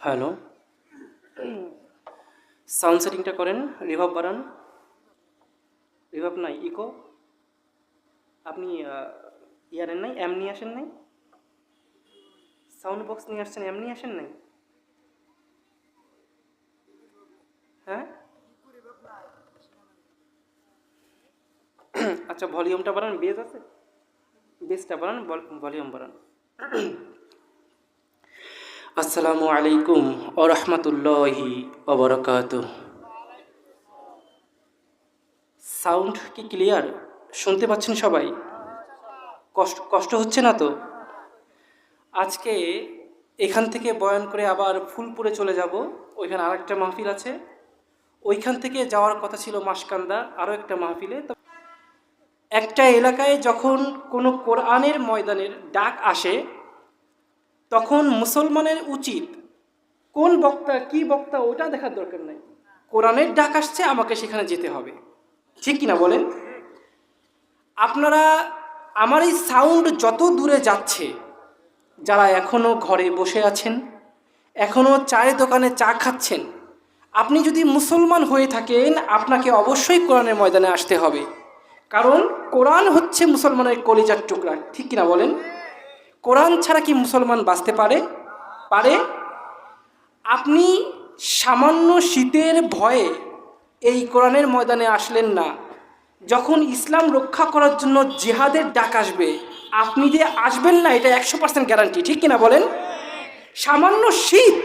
Hello sound সেটিংটা করেন রিভাব বাড়ান। রিভাব নাই ইকো আপনি ইয়ারেন নাই এম নিয়ে আসেন নাই? সাউন্ড বক্স নিয়ে আসছেন এম নিয়ে আসেন নাই? হ্যাঁ? আচ্ছা ভলিউমটা বাড়ান বেস আছে? বেসটা বাড়ান ভলিউম বাড়ান। আসসালামু আলাইকুম ও রহমতুল্লাহি ওবরকাত সাউন্ড কি ক্লিয়ার? শুনতে পাচ্ছেন সবাই? কষ্ট কষ্ট হচ্ছে না তো? আজকে এখান থেকে বয়ান করে আবার ফুলপুরে চলে যাব। ওইখানে আরেকটা মাহফিল আছে। ওইখান থেকে যাওয়ার কথা ছিল মাসকান্দা আরও একটা মাহফিলে। একটা এলাকায় যখন কোনো কোরআনের ময়দানের ডাক আসে, তখন মুসলমানের উচিত, কোন বক্তা, কি বক্তা, ওটা দেখার দরকার নাই। কোরআনের ডাক আসছে, আমাকে সেখানে যেতে হবে। ঠিক কিনা বলেন? আপনারা, আমার এই সাউন্ড যত দূরে যাচ্ছে, যারা এখনও ঘরে বসে আছেন এখনও চায়ের দোকানে চা খাচ্ছেন, আপনি যদি মুসলমান হয়ে থাকেন, আপনাকে অবশ্যই কোরআনের ময়দানে আসতে হবে। কারণ কোরআন হচ্ছে মুসলমানের কলিজার টুকরা, ঠিক কিনা বলেন? কোরআন ছাড়া কি মুসলমান বাঁচতে পারে? পারে। আপনি সামান্য শীতের ভয়ে এই কোরআনের ময়দানে আসলেন না। যখন ইসলাম রক্ষা করার জন্য জিহাদের ডাক আসবে, আপনি যে আসবেন না, এটা একশো পার্সেন্ট গ্যারান্টি ঠিক কিনা বলেন? সামান্য শীত,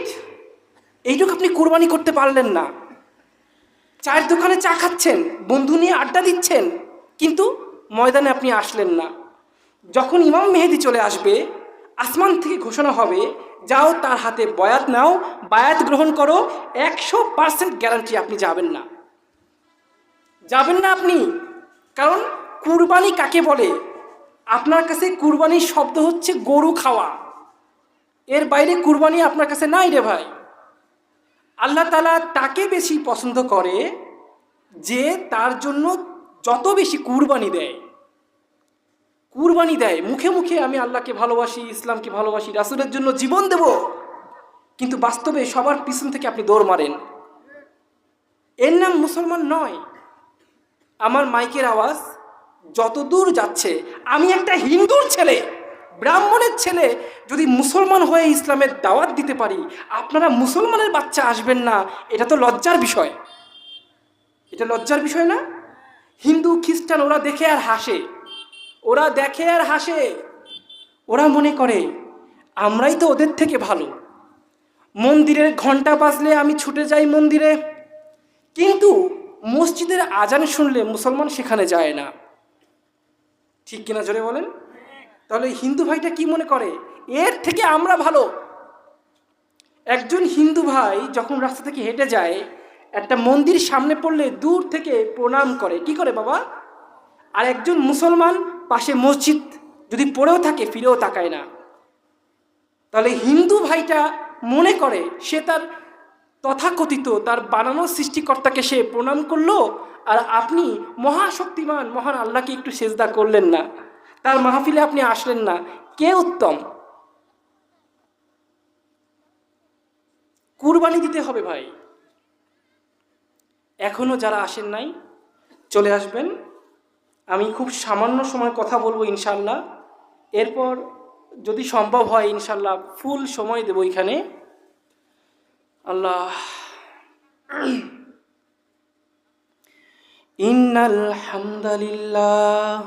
এইটুকু আপনি কোরবানি করতে পারলেন না। চায়ের দোকানে চা খাচ্ছেন, বন্ধু নিয়ে আড্ডা দিচ্ছেন কিন্তু ময়দানে আপনি আসলেন না। যখন ইমাম মেহেদি চলে আসবে, আসমান থেকে ঘোষণা হবে, যাও তার হাতে বয়াত নাও, বায়াত গ্রহণ করো, একশো পার্সেন্ট গ্যারান্টি আপনি যাবেন না। যাবেন না আপনি, কারণ কুরবানি কাকে বলে? আপনার কাছে কুরবানির শব্দ হচ্ছে গরু খাওয়া। এর বাইরে কুরবানি আপনার কাছে নাই রে ভাই। আল্লাহ তালা তাকে বেশি পছন্দ করে যে তার জন্য যত বেশি কুরবানি দেয় কুরবানি দেয়, মুখে মুখে আমি আল্লাহকে ভালোবাসি, ইসলামকে ভালোবাসি, রাসুলের জন্য জীবন দেব, কিন্তু বাস্তবে সবার পিছন থেকে আপনি দৌড় মারেন। এর নাম মুসলমান নয়। আমার মাইকের আওয়াজ যত দূর যাচ্ছে, আমি একটা হিন্দুর ছেলে, ব্রাহ্মণের ছেলে, যদি মুসলমান হয়ে ইসলামের দাওয়াত দিতে পারি, আপনারা মুসলমানের বাচ্চা আসবেন না, এটা তো লজ্জার বিষয়। এটা লজ্জার বিষয় না? হিন্দু, খ্রিস্টান, ওরা দেখে আর হাসে। ওরা দেখে আর হাসে। ওরা মনে করে, আমরাই তো ওদের থেকে ভালো। মন্দিরের ঘণ্টা বাজলে আমি ছুটে যাই মন্দিরে। কিন্তু মসজিদের আজান শুনলে মুসলমান সেখানে যায় না। ঠিক কিনা জোরে বলেন? তাহলে হিন্দু ভাইটা কি মনে করে? এর থেকে আমরা ভালো। একজন হিন্দু ভাই যখন রাস্তা থেকে হেঁটে যায় একটা মন্দির সামনে পড়লে দূর থেকে প্রণাম করে। কি করে বাবা? আর একজন মুসলমান পাশে মসজিদ যদি পড়েও থাকে, ফিরেও তাকায় না। তাহলে হিন্দু ভাইটা মনে করে, সে তার তথাকথিত, তার বানানো সৃষ্টিকর্তাকে সে প্রণাম করল, আর আপনি মহাশক্তিমান, মহান আল্লাহকে একটু সেজদা করলেন না। তার মাহফিলে আপনি আসলেন না। কে উত্তম? কুরবানি দিতে হবে ভাই। এখনও যারা আসেন নাই, চলে আসবেন। আমি খুব সামান্য সময় কথা বলব ইনশাল্লাহ এরপর যদি সম্ভব হয় ইনশাল্লাহ ফুল সময় দেবো এখানে। আল্লাহ। ইন্নাল হামদালিল্লাহ।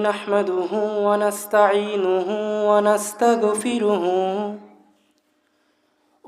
নাহমাদুহু ওয়া নাস্তাঈনুহু ওয়া নাস্তাগফিরুহু।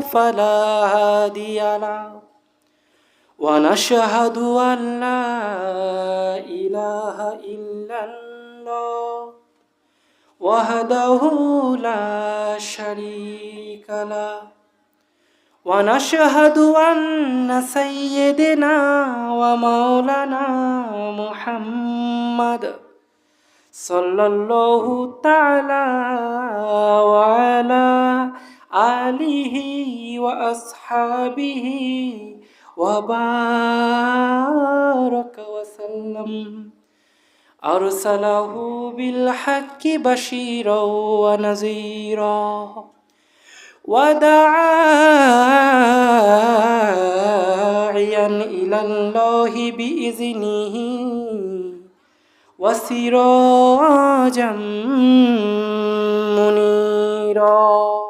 فلا هادي له ونشهد أن لا إله إلا الله وحده لا شريك له ونشهد أن سيدنا ومولانا محمد صلى الله تعالى وعلى آله وأصحابه وبارك وسلم. أرسله بالحق بشيرا ونذيرا. وداعيا إلى الله بإذنه وسراجا منيرا.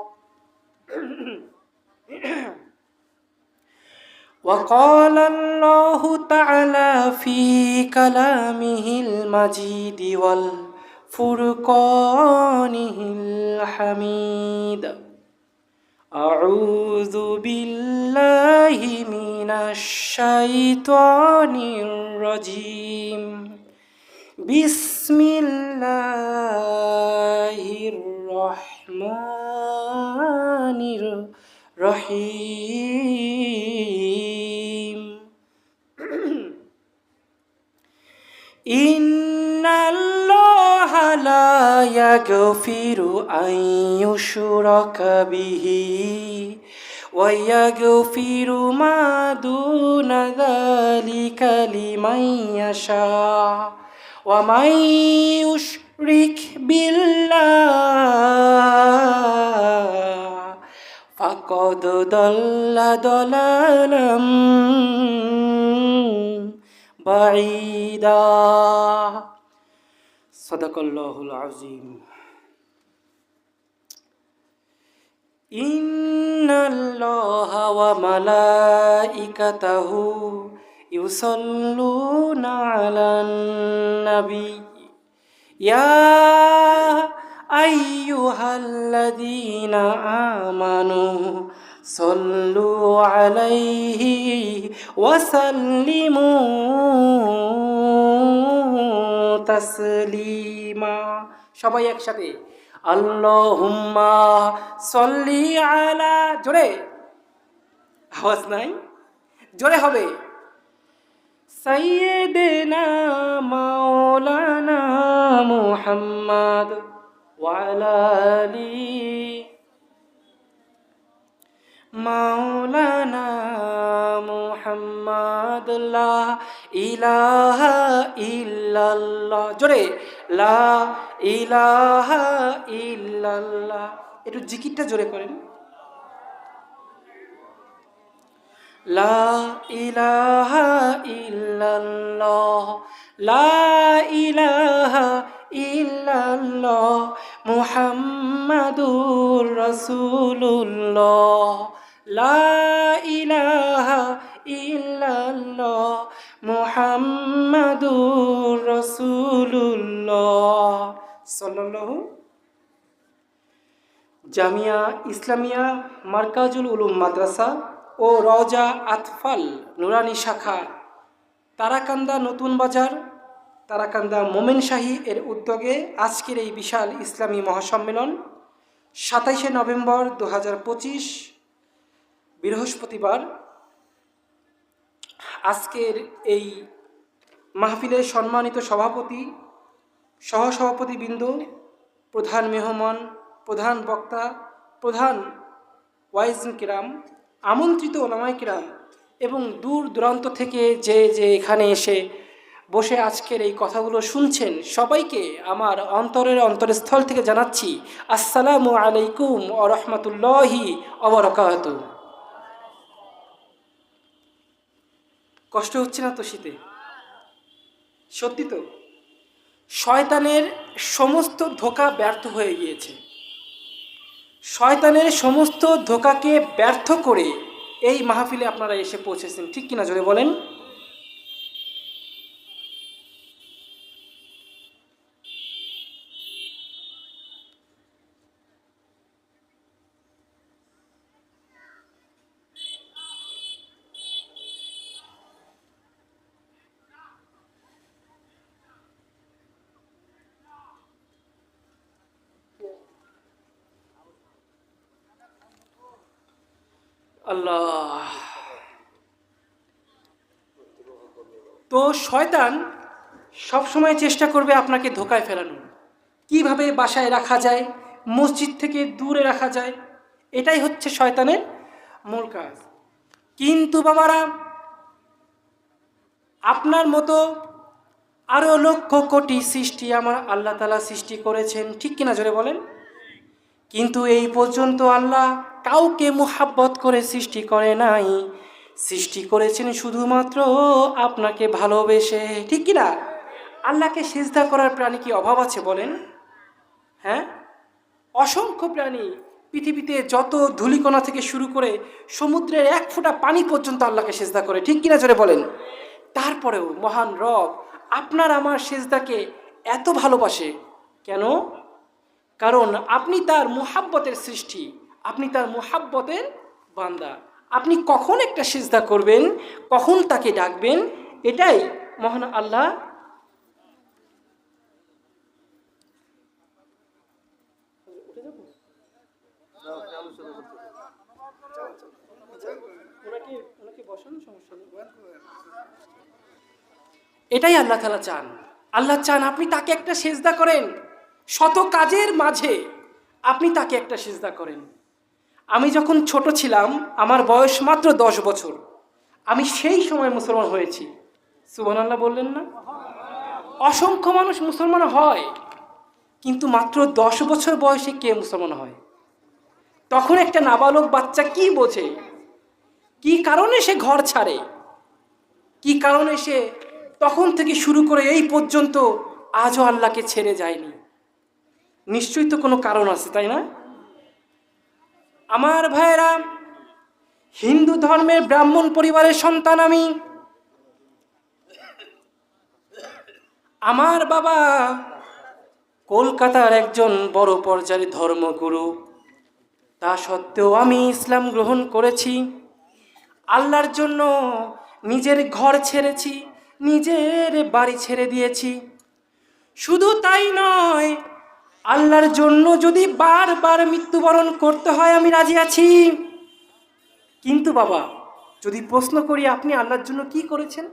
وقال الله تعالى في كلامه المجيد والفرقانه الحميد أعوذ بالله من الشيطان الرجيم بسم الله الرحمن الرحيم রহিম। ইন্নাল্লাহ লা ইয়াগফিরু আন ইউশরাকা বিহি ওয়া ইয়াগফিরু মা দুনা যালিকা লিমান ইয়াশা ওয়া মান ইউশরিক বিল্লাহ। فقد ضل ضلالا بعيدا صدق الله العظيم إن الله وملائكته يصلون على النبي يا أيها الذين آمنوا صلوا عليه وسلموا تسليما সবাই একসাথে আল্লাহুম্মা সল্লি আলা জোরে আওয়াজ নাই জোরে হবে سيدنا مولانا محمد وعلى آله مولانا محمد لا إله إلا الله জোরে লা ইলাহা ইল্লাল্লাহ একটু জিকিরটা জোরে করেন লা ইলাহা ইল্লাল্লাহ লা ইলাহা ইল্লাল্লাহ মুহাম্মাদুর রাসূলুল্লাহ। লা ইলাহা ইল্লাল্লাহ মুহাম্মাদুর রাসূলুল্লাহ। সাল্লাল্লাহু জামিয়া ইসলামিয়া মার্কাজুল উলুম মাদ্রাসা ও রজা আতফাল নুরানি শাখা তারাকান্দা নতুন বাজার তারাকান্দা মোমেন শাহী এর উদ্যোগে আজকের এই বিশাল ইসলামী মহাসম্মেলন সাতাইশে নভেম্বর দু পঁচিশ, বৃহস্পতিবার। আজকের এই মাহফিলের সম্মানিত সভাপতি সহসভাপতি সহসভাপতিবৃন্দ, প্রধান মেহমান, প্রধান বক্তা, প্রধান ওয়াইজিন কিরাম, আমন্ত্রিত ওলামাই কিরাম এবং দূর দূরান্ত থেকে যে যে এখানে এসে বসে আজকের এই কথাগুলো শুনছেন সবাইকে আমার অন্তরের অন্তরস্থল থেকে জানাচ্ছি, আসসালামু আলাইকুম ও রহমতুল্লাহি অবরকাত কষ্ট হচ্ছে না তো শীতে সত্যি তো, শয়তানের সমস্ত ধোকা ব্যর্থ হয়ে গিয়েছে। শয়তানের সমস্ত ধোকাকে ব্যর্থ করে এই মাহফিলে আপনারা এসে পৌঁছেছেন, ঠিক কিনা জোরে বলেন আল্লাহ তো শয়তান সবসময় চেষ্টা করবে আপনাকে ধোকায় ফেলানো কীভাবে বাসায় রাখা যায়, মসজিদ থেকে দূরে রাখা যায়, এটাই হচ্ছে শয়তানের মূল কাজ। কিন্তু বাবারা, আপনার মতো আরও লক্ষ কোটি সৃষ্টি আমার আল্লাহ তালা সৃষ্টি করেছেন, ঠিক কিনা জোরে বলেন? কিন্তু এই পর্যন্ত আল্লাহ কাউকে মুহাব্বত করে সৃষ্টি করে নাই। সৃষ্টি করেছেন শুধুমাত্র আপনাকে ভালোবেসে, ঠিক কিনা? আল্লাহকে সেজদা করার প্রাণী কি অভাব আছে বলেন? হ্যাঁ? অসংখ্য প্রাণী পৃথিবীতে যত ধূলিকণা থেকে শুরু করে সমুদ্রের এক ফোঁটা পানি পর্যন্ত আল্লাহকে সেজদা করে, ঠিক কিনা জোরে বলেন? তারপরেও মহান রব আপনার আমার সেজদাকে এত ভালোবাসে। কেন? কারণ আপনি তার মুহাব্বতের সৃষ্টি, আপনি তার মুহাব্বতের বান্দা। আপনি কখন একটা সিজদা করবেন? কখন তাকে ডাকবেন? এটাই মহান আল্লাহ এটাই আল্লাহ তালা চান। আল্লাহ চান আপনি তাকে একটা সেজদা করেন। শত কাজের মাঝে আপনি তাকে একটা সেজদা করেন। আমি যখন ছোট ছিলাম, আমার বয়স মাত্র দশ বছর। আমি সেই সময় মুসলমান হয়েছি। সুবহান আল্লাহ বললেন না? অসংখ্য মানুষ মুসলমান হয়, কিন্তু মাত্র দশ বছর বয়সে কে মুসলমান হয়? তখন একটা নাবালক বাচ্চা কি বোঝে? কি কারণে সে ঘর ছাড়ে? কি কারণে সে তখন থেকে শুরু করে এই পর্যন্ত আজও আল্লাহকে ছেড়ে যায়নি? নিশ্চয়ই তো কোনো কারণ আছে, তাই না? আমার ভাইয়েরা, হিন্দু ধর্মের ব্রাহ্মণ পরিবারের সন্তান আমি। আমার বাবা কলকাতার একজন বড় পর্যায়ের ধর্মগুরু। তা সত্ত্বেও আমি ইসলাম গ্রহণ করেছি। আল্লাহর জন্য নিজের ঘর ছেড়েছি, নিজের বাড়ি ছেড়ে দিয়েছি। শুধু তাই নয় আল্লাহর জন্য যদি বারবার মৃত্যুবরণ করতে হয়, আমি রাজি আছি। কিন্তু বাবা, যদি প্রশ্ন করি, আপনি আল্লাহর জন্য কি করেছেন?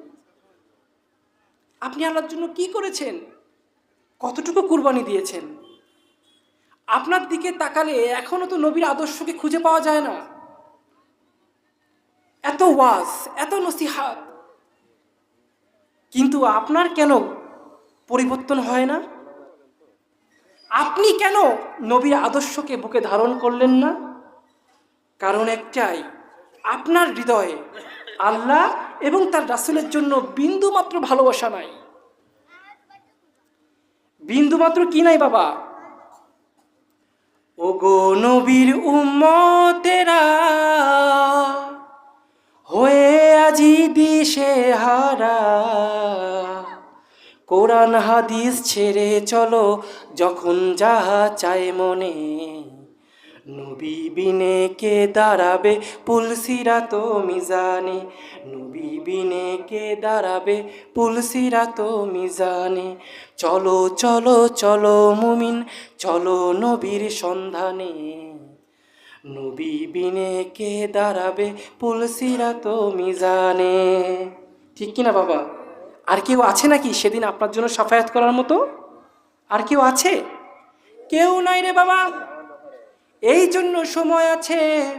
আপনি আল্লাহর জন্য কি করেছেন? কতটুকু কুরবানি দিয়েছেন? আপনার দিকে তাকালে এখনও তো নবীর আদর্শকে খুঁজে পাওয়া যায় না। এত ওয়াজ, এত নসিহাত। কিন্তু আপনার কেন পরিবর্তন হয় না? আপনি কেন নবীর আদর্শকে বুকে ধারণ করলেন না? কারণ একটাই, আপনার হৃদয়ে আল্লাহ এবং তার রাসুলের জন্য বিন্দু মাত্র ভালোবাসা নাই। বিন্দু মাত্র কি নাই বাবা? ও গো নবীর উম্মতেরা, হয়ে আজি দিশে হারা কোরআন হাদিস ছেড়ে চলো, যখন যাহা চায় মনে। নবী বিনে কে দাঁড়াবে পুলসিরা তো মিজানে? নবী বিনে কে দাঁড়াবে পুলসিরা তো মিজানে? চলো চলো চলো মুমিন, চলো নবীর সন্ধানে। নবী বিনে কে দাঁড়াবে পুলসিরা তো মিজানে। ঠিক কিনা বাবা? আর কেউ আছে নাকি সেদিন আপনার জন্য সাফায়াত করার মতো? আর কেউ আছে? কেউ নাই রে বাবা। এই জন্য সময় আছে।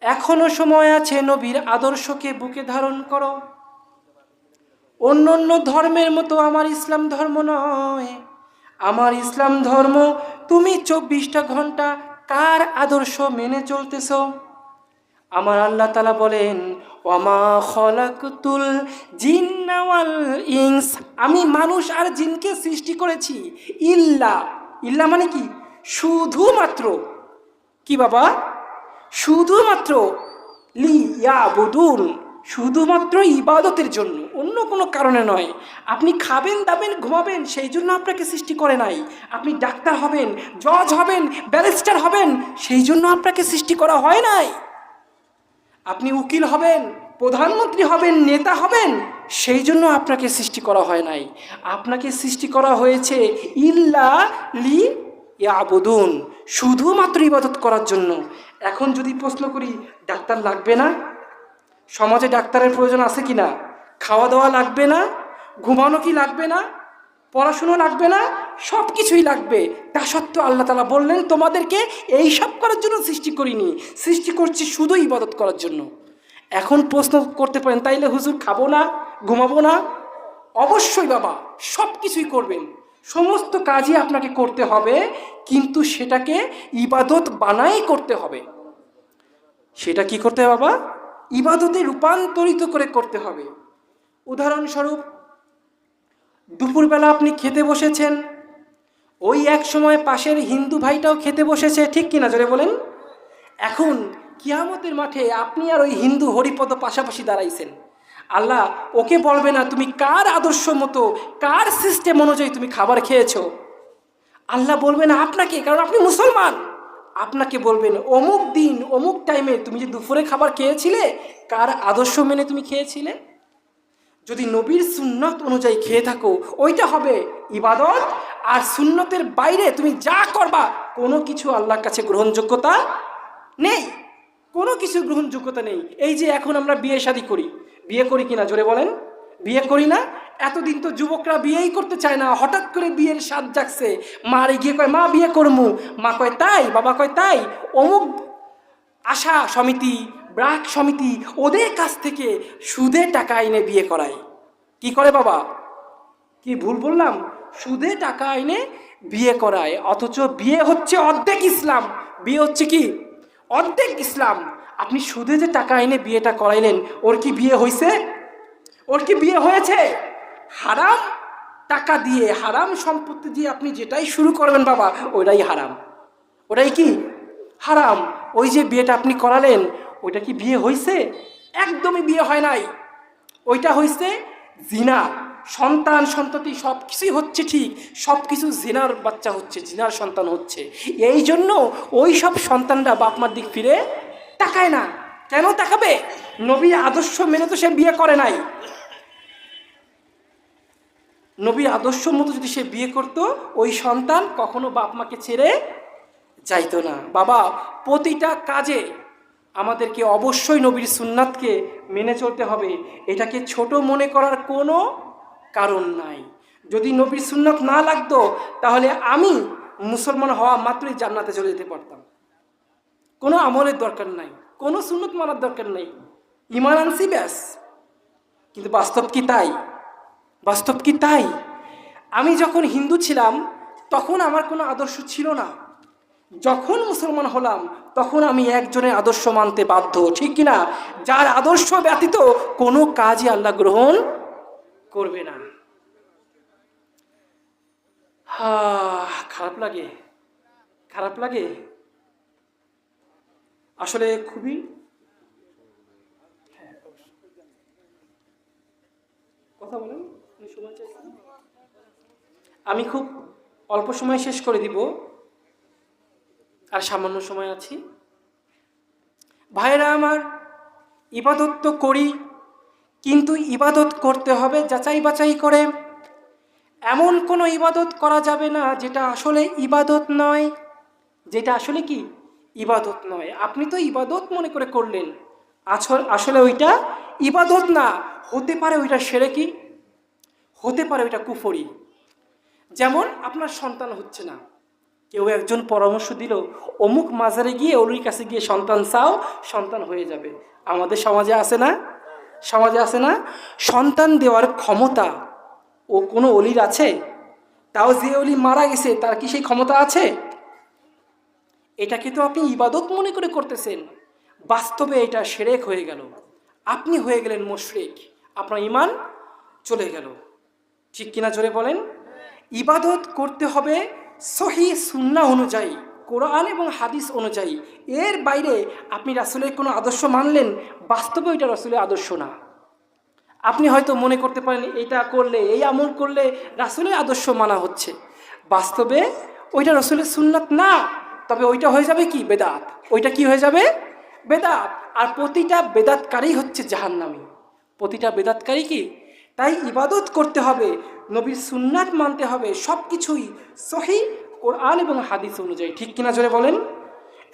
এখনও সময় আছে নবীর আদর্শকে বুকে ধারণ করো। অন্য অন্য ধর্মের মতো আমার ইসলাম ধর্ম নয়। আমার ইসলাম ধর্ম, তুমি চব্বিশটা ঘণ্টা কার আদর্শ মেনে চলতেছ? আমার আল্লাহ তালা বলেন ওমা খলাকুতুল জিন্নাওয়াল ইংস আমি মানুষ আর জিনকে সৃষ্টি করেছি। ইল্লা ইল্লা মানে কি? শুধুমাত্র। কি বাবা? শুধুমাত্র। লি ইয়াবুদুন শুধুমাত্র ইবাদতের জন্য, অন্য কোনো কারণে নয়। আপনি খাবেন, দাবেন, ঘুমাবেন, সেই জন্য আপনাকে সৃষ্টি করে নাই। আপনি ডাক্তার হবেন, জজ হবেন, ব্যারিস্টার হবেন, সেই জন্য আপনাকে সৃষ্টি করা হয় নাই। আপনি উকিল হবেন প্রধানমন্ত্রী হবেন, নেতা হবেন, সেই জন্য আপনাকে সৃষ্টি করা হয় নাই। আপনাকে সৃষ্টি করা হয়েছে, ইল্লা লি ইয়াবুদুন, শুধুমাত্র ইবাদত করার জন্য। এখন যদি প্রশ্ন করি, ডাক্তার লাগবে না? সমাজে ডাক্তারের প্রয়োজন আছে কি না? খাওয়া দাওয়া লাগবে না? ঘুমানো কি লাগবে না? পড়াশুনো লাগবে না? সব কিছুই লাগবে। তা সত্ত্বেও আল্লাহ তালা বললেন, তোমাদেরকে এই সব করার জন্য সৃষ্টি করিনি। সৃষ্টি করছি শুধু ইবাদত করার জন্য। এখন প্রশ্ন করতে পারেন, তাইলে হুজুর খাব না, ঘুমাবো না? অবশ্যই বাবা সব কিছুই করবেন। সমস্ত কাজই আপনাকে করতে হবে, কিন্তু সেটাকে ইবাদত বানাই করতে হবে। সেটা কি করতে হবে বাবা? ইবাদতে রূপান্তরিত করে করতে হবে। উদাহরণস্বরূপ, দুপুরবেলা আপনি খেতে বসেছেন, ওই এক সময় পাশের হিন্দু ভাইটাও খেতে বসেছে, ঠিক কিনা জোরে বলেন? এখন কিয়ামতের মাঠে আপনি আর ওই হিন্দু হরিপদ পাশাপাশি দাঁড়াইছেন। আল্লাহ, ওকে বলবে না তুমি কার আদর্শ মতো, কার সিস্টেম অনুযায়ী তুমি খাবার খেয়েছো? আল্লাহ বলবে না আপনাকে, কারণ আপনি মুসলমান। আপনাকে বলবেন, অমুক দিন, অমুক টাইমে তুমি যে দুপুরে খাবার খেয়েছিলে, কার আদর্শ মেনে তুমি খেয়েছিলে? যদি নবীর সুন্নত অনুযায়ী খেয়ে থাকো, ওইটা হবে ইবাদত, আর সুন্নতের বাইরে তুমি যা করবা, কোনো কিছু আল্লাহর কাছে গ্রহণযোগ্যতা নেই। কোনো কিছু গ্রহণযোগ্যতা নেই। এই যে এখন আমরা বিয়ে শাদী করি। বিয়ে করি কিনা? জোরে বলেন। বিয়ে করি না? এতদিন তো যুবকরা বিয়েই করতে চায় না। হঠাৎ করে বিয়ের স্বাদ জাগছে। মারে গিয়ে কয়, মা, বিয়ে করমু? মা কয়, তাই। বাবা কয়, তাই। অমুক আশা সমিতি, ব্রাক সমিতি, ওদের কাছ থেকে সুদে টাকা এনে বিয়ে করায়। কি করে বাবা? কি ভুল বললাম? সুদে টাকা এনে বিয়ে করায়। অথচ বিয়ে হচ্ছে অর্ধেক ইসলাম। বিয়ে হচ্ছে কি? অর্ধেক ইসলাম। আপনি সুদে যে টাকা এনে বিয়েটা করাইলেন, ওর কি বিয়ে হয়েছে ওর কি বিয়ে হয়েছে? হারাম টাকা দিয়ে, হারাম সম্পত্তি দিয়ে আপনি যেটাই শুরু করবেন বাবা ওটাই হারাম। ওটাই কি? হারাম। ওই যে বিয়েটা আপনি করালেন, ওইটা কি বিয়ে হয়েছে একদমই বিয়ে হয় নাই। ওইটা হয়েছে জিনা। সন্তান, সন্ততি সব কিছুই হচ্ছে ঠিক সব কিছু জিনার বাচ্চা হচ্ছে, জিনার সন্তান হচ্ছে। এই জন্য ওই সব সন্তানরা বাপ মার দিক ফিরে তাকায় না। কেন তাকাবে? নবীর আদর্শ মেনে তো সে বিয়ে করে নাই। নবীর আদর্শ মতো যদি সে বিয়ে করত, ওই সন্তান কখনো বাপ মাকে ছেড়ে যাইতো না। বাবা, প্রতিটা কাজে আমাদেরকে অবশ্যই নবীর সুন্নাতকে মেনে চলতে হবে। এটাকে ছোট মনে করার কোনো কারণ নাই। যদি নবীর সুন্নত না লাগতো, তাহলে আমি মুসলমান হওয়া মাত্রই জান্নাতে চলে যেতে পারতাম। কোনো আমলের দরকার নাই, কোনো সুন্নত মানার দরকার নেই। ইমান আনসি ব্যাস। কিন্তু বাস্তব কি তাই? বাস্তব কি তাই? আমি যখন হিন্দু ছিলাম, তখন আমার কোনো আদর্শ ছিল না। যখন মুসলমান হলাম, তখন আমি একজনের আদর্শ মানতে বাধ্য, ঠিক কিনা? যার আদর্শ ব্যতীত কোনো কাজই আল্লাহ গ্রহণ করবে না হা, খারাপ লাগে খারাপ লাগে আসলে খুবই হ্যাঁ। কথা বলেন? আমি খুব অল্প সময় শেষ করে দিব, আর সামান্য সময় আছি ভাইরা আমার ইবাদত তো করি কিন্তু ইবাদত করতে হবে, যাচাই বাছাই করে। এমন কোনো ইবাদত করা যাবে না যেটা আসলে ইবাদত নয়। যেটা আসলে কি? ইবাদত নয়। আপনি তো ইবাদত মনে করে করলেন। আসল আসলে ওইটা ইবাদত না। হতে পারে ওইটা সেরে কি হতে পারে ওইটা কুফরি। যেমন আপনার সন্তান হচ্ছে না। কেউ একজন পরামর্শ দিল, অমুক মাজারে গিয়ে অলির কাছে গিয়ে সন্তান চাও, সন্তান হয়ে যাবে। আমাদের সমাজে আছে না? সমাজে আছে না? সন্তান দেওয়ার ক্ষমতা ও কোনো অলির আছে? তাও যে অলি মারা গেছে, তার কি সেই ক্ষমতা আছে? এটাকে তো আপনি ইবাদত মনে করে করতেছেন? বাস্তবে এটা সেরেক হয়ে গেল। আপনি হয়ে গেলেন মুশরিক। আপনার ইমান চলে গেল। ঠিক কিনা জোরে বলেন? ইবাদত করতে হবে সহি সুন্না অনুযায়ী। কোরআন এবং হাদিস অনুযায়ী, এর বাইরে আপনি রাসুলের কোনো আদর্শ মানলেন, বাস্তবে ওইটা রাসুলের আদর্শ না। আপনি হয়তো মনে করতে পারেন, এটা করলে, এই আমল করলে রাসুলের আদর্শ মানা হচ্ছে। বাস্তবে ওইটা রসুলের সুন্নাত না, তবে ওইটা হয়ে যাবে কি? বেদাত। ওইটা কি হয়ে যাবে? বেদাত। আর প্রতিটা বেদাতকারী হচ্ছে জাহান্নামী। প্রতিটা বেদাতকারী কি? তাই ইবাদত করতে হবে, নবীর সুন্নাত মানতে হবে সব কিছুই সহি কোরআন এবং হাদিস অনুযায়ী, ঠিক কিনা জোরে বলেন?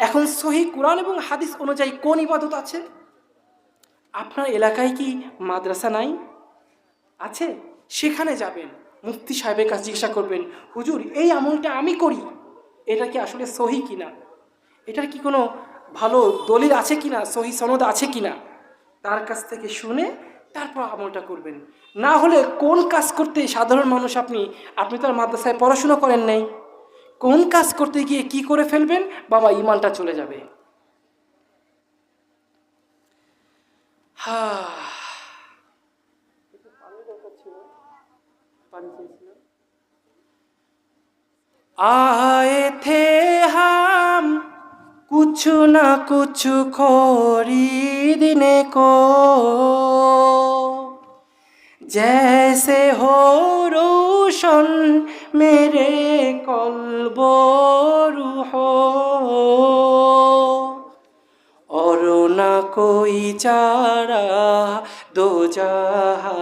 এখন সহি কোরআন এবং হাদিস অনুযায়ী কোন ইবাদত আছে? আপনার এলাকায় কি মাদ্রাসা নাই? আছে? সেখানে যাবেন, মুফতি সাহেবের কাছে জিজ্ঞাসা করবেন, হুজুর, এই আমলটা আমি করি। এটা কি আসলে সহি কিনা? এটার কি কোনো ভালো দলিল আছে কিনা? সহি সনদ আছে কিনা? তার কাছ থেকে শুনে তারপর আমলটা করবেন। না হলে কোন কাজ করতে সাধারণ মানুষ আপনি আপনি তো আর মাদ্রাসায় পড়াশুনো করেন নাই। কোন কাজ করতে গিয়ে কি করে ফেলবেন? বাবা, ইমানটা চলে যাবে। আয়ে থে হাম, কুছু না কুছু খরি দিনে কো। जैसे हो रोशन मेरे कल्बो हो और ना कोई चारा दो जहा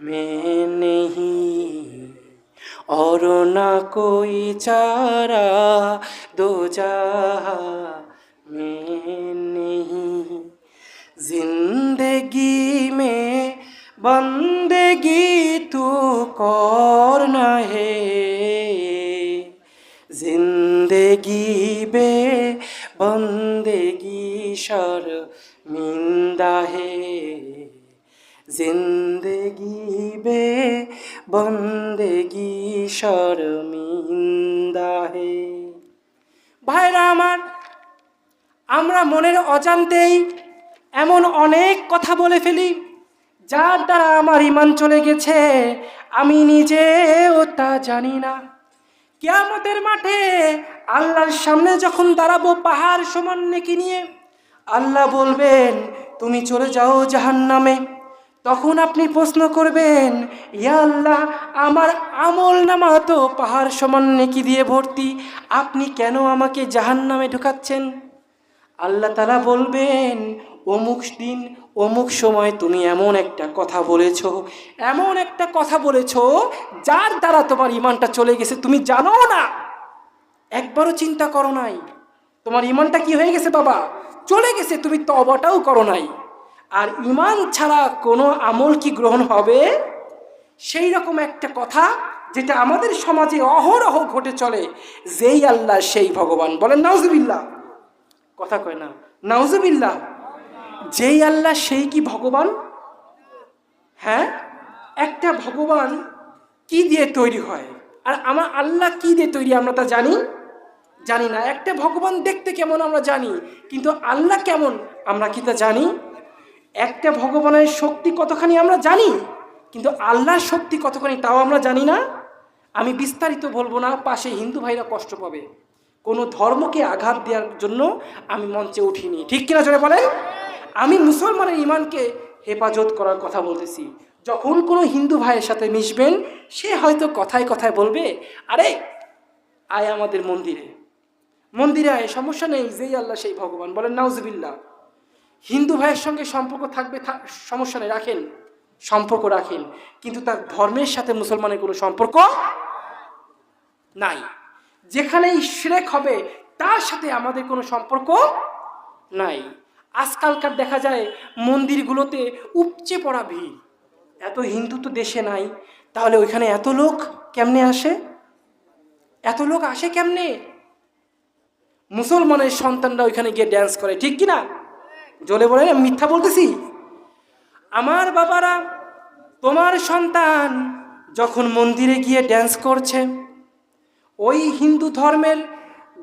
में नहीं और ना कोई चारा दो जहा में नहीं जिंदगी में बंदगी तू करना है जिंदगी बे बंदगी शर्मिंदा है जिंदगी बे बंदगी शर्मिंदा है ভাইরা আমার আমরা মনের অজান্তেই এমন অনেক কথা বলে ফেলি যার দ্বারা আমার ইমান চলে গেছে, আমি নিজেও তা জানি না। কিয়ামতের মাঠে আল্লাহর সামনে যখন দাঁড়াবো পাহাড় সমান নেকি নিয়ে, আল্লাহ বলবেন, তুমি চলে যাও জাহান্নামে। তখন আপনি প্রশ্ন করবেন, ইয়া আল্লাহ, আমার আমল নামা তো পাহাড় সমান নেকি দিয়ে ভর্তি, আপনি কেন আমাকে জাহান্নামে ঢুকাচ্ছেন? আল্লাহ তালা বলবেন, অমুক দিন অমুক সময় তুমি এমন একটা কথা বলেছ, এমন একটা কথা বলেছ যার দ্বারা তোমার ইমানটা চলে গেছে, তুমি জানো না। একবারও চিন্তা করো নাই। তোমার ইমানটা কি হয়ে গেছে বাবা? চলে গেছে, তুমি তবাটাও করো নাই। আর ইমান ছাড়া কোনো আমল কি গ্রহণ হবে? সেই রকম একটা কথা যেটা আমাদের সমাজে অহরহ ঘটে চলে, যেই আল্লাহ সেই ভগবান। বলেন, নাউজুবিল্লাহ। কথা কয় না, নাউজুবিল্লাহ। যেই আল্লাহ, সেই কি ভগবান? হ্যাঁ? একটা ভগবান কি দিয়ে তৈরি হয়? আর আমার আল্লাহ কি দিয়ে তৈরি আমরা তা জানি? জানি না। একটা ভগবান দেখতে কেমন আমরা জানি, কিন্তু আল্লাহ কেমন আমরা কি তা জানি? একটা ভগবানের শক্তি কতখানি আমরা জানি, কিন্তু আল্লাহর শক্তি কতখানি তাও আমরা জানি না? আমি বিস্তারিত বলব না, পাশে হিন্দু ভাইরা কষ্ট পাবে। কোনো ধর্মকে আঘাত দেওয়ার জন্য আমি মঞ্চে উঠিনি। ঠিক কিনা জোরে বলেন? আমি মুসলমানের ইমানকে হেফাজত করার কথা বলতেছি। যখন কোনো হিন্দু ভাইয়ের সাথে মিশবেন, সে হয়তো কথায় কথায় বলবে, আরে, আয় আমাদের মন্দিরে। মন্দিরে আয়, সমস্যা নেই, যেই আল্লাহ সেই ভগবান। বলেন নাউজবিল্লা হিন্দু ভাইয়ের সঙ্গে সম্পর্ক থাকবে সমস্যা নেই, রাখেন, সম্পর্ক রাখেন। কিন্তু তার ধর্মের সাথে মুসলমানের কোনো সম্পর্ক নাই। যেখানেই শিরেক হবে, তার সাথে আমাদের কোনো সম্পর্ক নাই। আজকালকার দেখা যায় মন্দিরগুলোতে উপচে পড়া ভিড়। এত হিন্দু তো দেশে নাই, তাহলে ওইখানে এত লোক কেমনে আসে? এত লোক আসে কেমনে? মুসলমানের সন্তানরা ওইখানে গিয়ে ড্যান্স করে, ঠিক কি না জলে বলে মিথ্যা বলতেছি? আমার বাবারা, তোমার সন্তান যখন মন্দিরে গিয়ে ড্যান্স করছে, ওই হিন্দু ধর্মের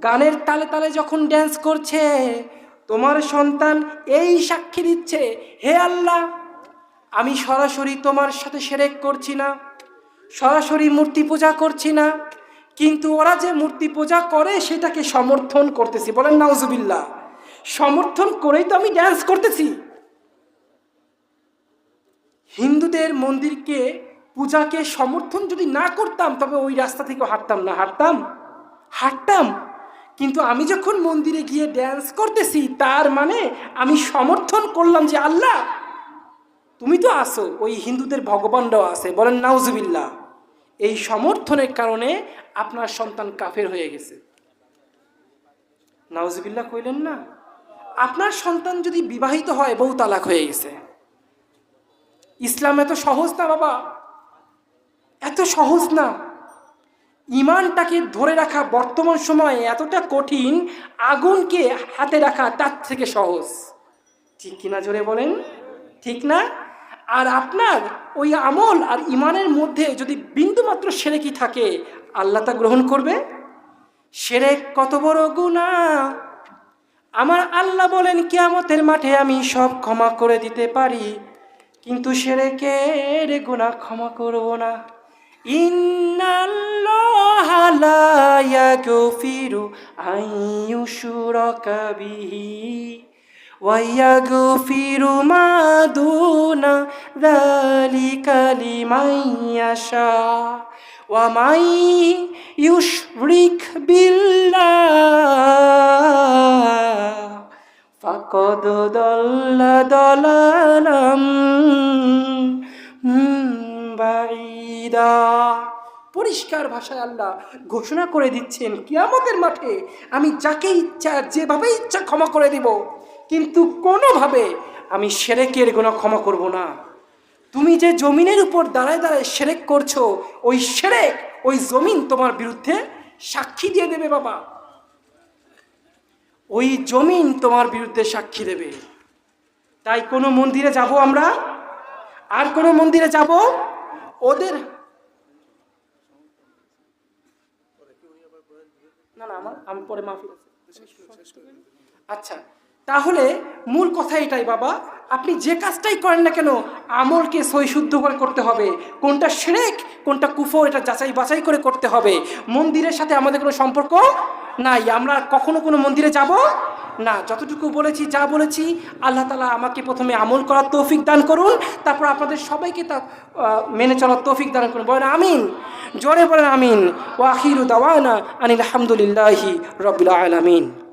গানের তালে তালে যখন ড্যান্স করছে তোমার সন্তান এই সাক্ষী দিচ্ছে, হে আল্লাহ, আমি সরাসরি তোমার সাথে সেরেক করছি না, সরাসরি মূর্তি পূজা করছি না, কিন্তু ওরা যে মূর্তি পূজা করে সেটাকে সমর্থন করতেছি। বলেন, নাউজুবিল্লাহ, সমর্থন করেই তো আমি ড্যান্স করতেছি। হিন্দুদের মন্দিরকে, পূজাকে সমর্থন যদি না করতাম, তবে ওই রাস্তা থেকে হাঁটতাম না। হাঁটতাম? হাঁটতাম? কিন্তু আমি যখন মন্দিরে গিয়ে ড্যান্স করতেছি, তার মানে আমি সমর্থন করলাম যে আল্লাহ, তুমি তো আসো ওই হিন্দুদের ভগবানরাও আছে, বলেন নাউজুবিল্লাহ। এই সমর্থনের কারণে আপনার সন্তান কাফের হয়ে গেছে। নাউজবিল্লা কইলেন না, আপনার সন্তান যদি বিবাহিত হয়, বউ তালাক হয়ে গেছে। ইসলাম এত সহজ না বাবা? এত সহজ না। ইমানটাকে ধরে রাখা বর্তমান সময়ে এতটা কঠিন, আগুনকে হাতে রাখা তার থেকে সহজ। ঠিক কিনা জোরে বলেন? ঠিক না? আর আপনার ওই আমল আর ইমানের মধ্যে যদি বিন্দুমাত্র সেরেকি থাকে, আল্লাহ তা গ্রহণ করবে? সেরেক কত বড় গুণা আমার আল্লাহ বলেন, কিয়ামতের মাঠে আমি সব ক্ষমা করে দিতে পারি, কিন্তু সেরেকের গুণা ক্ষমা করব না। ইয়াগফিরু আন ইউশরাকা বিহি ওয়া ইয়াগফিরু মা দুনা যালিকা লিমান ইয়াশা ওয়া মান ইউশরিক বিল্লাহ ফাকদ দল্লা বাইদা পরিষ্কার ভাষায় আল্লাহ ঘোষণা করে দিচ্ছেন, কিয়ামতের মাঠে আমি যাকে ইচ্ছা, যেভাবে ইচ্ছা ক্ষমা করে দিব, কিন্তু কোনোভাবে আমি সেরেকের গোনা ক্ষমা করব না। তুমি যে জমিনের উপর দাঁড়ায় দাঁড়ায় সেরেক করছ, ওই সেরেক, ওই জমিন তোমার বিরুদ্ধে সাক্ষী দিয়ে দেবে বাবা। ওই জমিন তোমার বিরুদ্ধে সাক্ষী দেবে। তাই কোনো মন্দিরে যাব আমরা? আর কোনো মন্দিরে যাব? ওদের না না আমার আমি পরে মাফি আচ্ছা তাহলে মূল কথা এটাই, বাবা। আপনি যে কাজটাই করেন না কেন, আমলকে সই শুদ্ধ করে করতে হবে। কোনটা সেরেক কোনটা কুফো এটা যাচাই বাছাই করে করতে হবে। মন্দিরের সাথে আমাদের কোনো সম্পর্ক নাই। আমরা কখনো কোনো মন্দিরে যাব না। যতটুকু বলেছি, যা বলেছি, আল্লাহ তালা আমাকে প্রথমে আমল করার তৌফিক দান করুন। তারপর আপনাদের সবাইকে তা মেনে চলার তৌফিক দান করুন। বলেন আমিন। জোরে বলেন আমিন। ওয়াহিরু দাওয়ানা আনিল আলহামদুলিল্লাহি রবিল আলামিন।